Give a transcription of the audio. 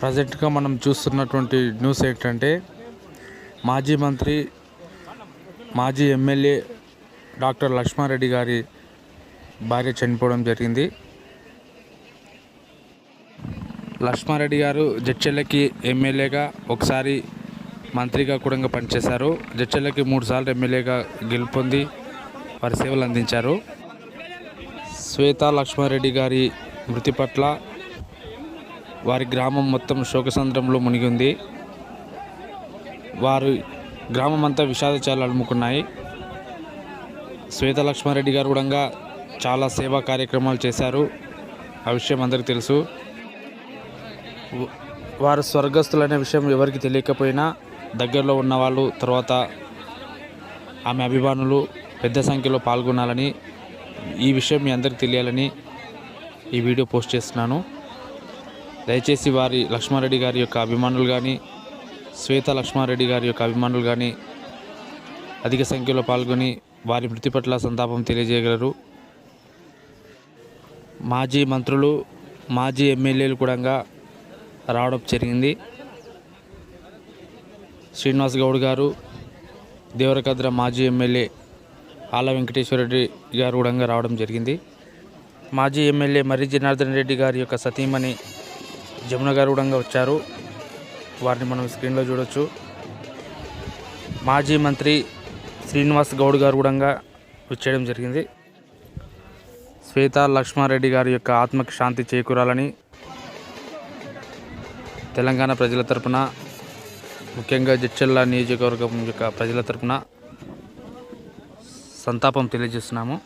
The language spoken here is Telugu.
ప్రజెంట్గా మనం చూస్తున్నటువంటి న్యూస్ ఏంటంటే మాజీ మంత్రి మాజీ ఎమ్మెల్యే డాక్టర్ లక్ష్మారెడ్డి గారి భార్య చనిపోవడం జరిగింది. లక్ష్మారెడ్డి గారు జడ్చెల్లకి ఎమ్మెల్యేగా ఒకసారి మంత్రిగా కూడా పనిచేశారు. జడ్చెల్లకి మూడు సార్లు ఎమ్మెల్యేగా గెలుపొంది వారి సేవలు అందించారు. శ్వేత లక్ష్మారెడ్డి గారి మృతి పట్ల వారి గ్రామం మొత్తం శోకసంద్రంలో మునిగి ఉంది గ్రామం అంతా విషాదచాలు అలుముకున్నాయి శ్వేత లక్ష్మారెడ్డి గారు కూడా చాలా సేవా కార్యక్రమాలు చేశారు. ఆ విషయం అందరికీ తెలుసు. వారు స్వర్గస్థులనే విషయం ఎవరికి తెలియకపోయినా దగ్గరలో ఉన్న వాళ్ళు తర్వాత ఆమె అభిమానులు పెద్ద సంఖ్యలో పాల్గొనాలని ఈ విషయం మీ అందరికి తెలియాలని ఈ వీడియో పోస్ట్ చేస్తున్నాను. దయచేసి వారి లక్ష్మారెడ్డి గారి యొక్క అభిమానులు కానీ శ్వేత లక్ష్మారెడ్డి గారి యొక్క అభిమానులు కానీ అధిక సంఖ్యలో పాల్గొని వారి మృతి పట్ల సంతాపం తెలియజేయగలరు. మాజీ మంత్రులు మాజీ ఎమ్మెల్యేలు కూడా రావడం జరిగింది. శ్రీనివాస్ గౌడ్ గారు దేవరకద్ర మాజీ ఎమ్మెల్యే ఆల వెంకటేశ్వరరెడ్డి గారు కూడా రావడం జరిగింది. మాజీ ఎమ్మెల్యే మర్రి జనార్దన్ రెడ్డి గారి యొక్క సతీమణి జమున గారు కూడా వచ్చారు. వారిని మనం స్క్రీన్లో చూడొచ్చు. మాజీ మంత్రి శ్రీనివాస్ గౌడ్ గారు కూడా వచ్చేయడం జరిగింది. శ్వేత లక్ష్మారెడ్డి గారి యొక్క ఆత్మకి శాంతి చేకూరాలని తెలంగాణ ప్రజల తరపున ముఖ్యంగా జడ్చెల్ల నియోజకవర్గం యొక్క ప్రజల తరపున సంతాపం తెలియజేస్తున్నాము.